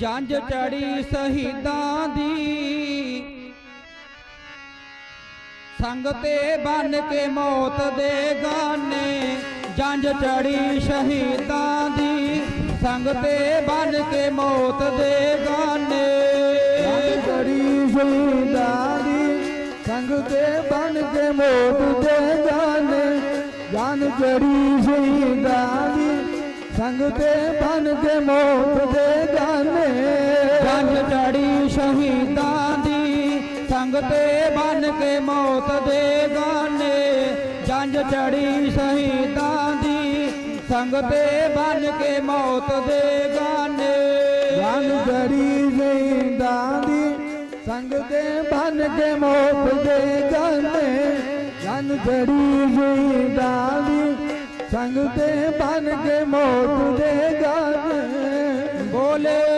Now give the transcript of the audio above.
ਜੰਜ ਚੜੀ ਸ਼ਹੀਦਾਂ ਦੀ ਸੰਗ ਤੇ ਬਨ ਕੇ ਮੌਤ ਦੇ ਗਾਨੇ ਜੰਜ ਚੜੀ ਸ਼ਹੀਦਾਂ ਦੀ ਸੰਗ ਤੇ ਬਨ ਕੇ ਮੌਤ ਦੇ ਗਾਨੇ ਕੜੀ ਸ਼ਹੀਦਾਂ ਦੀ ਸੰਗ ਤੇ ਬਨ ਕੇ ਮੋਤ ਦੇ ਗਾਨੇ ਜਾਨ ਜੜੀ ਸ਼ਹੀਦਾਂ ਦੀ ਸੰਗ ਤੇ ਬਨ ਕੇ ਮੋਤ ਦੇ ਗਾਨੇ ਜੰਜ ਚੜੀ ਸ਼ਹੀਦਾਂ ਦੀ ਸੰਗ ਤੇ ਬਨ ਕੇ ਮੌਤ ਦੇ ਗਾਨੇ ਜੰਜ ਚੜੀ ਸ਼ਹੀਦਾਂ ਦੀ ਸੰਗ ਤੇ ਬਨ ਕੇ ਮੌਤ ਦੇ ਗਾਨੇ ਜਾਨ ਜੜੀ ਸ਼ਹੀਦਾਂ ਦੀ ਸੰਗ ਤੇ ਬਨ ਕੇ ਮੋਤ ਦੇ ਗਾਨੇ ਜਾਨ ਜੜੀ ਸ਼ਹੀਦਾਂ ਦੀ ਸੰਗ ਤੇ ਬਨ ਕੇ ਮੋਤ ਦੇ ਗਾਨੇ ਬੋਲੇ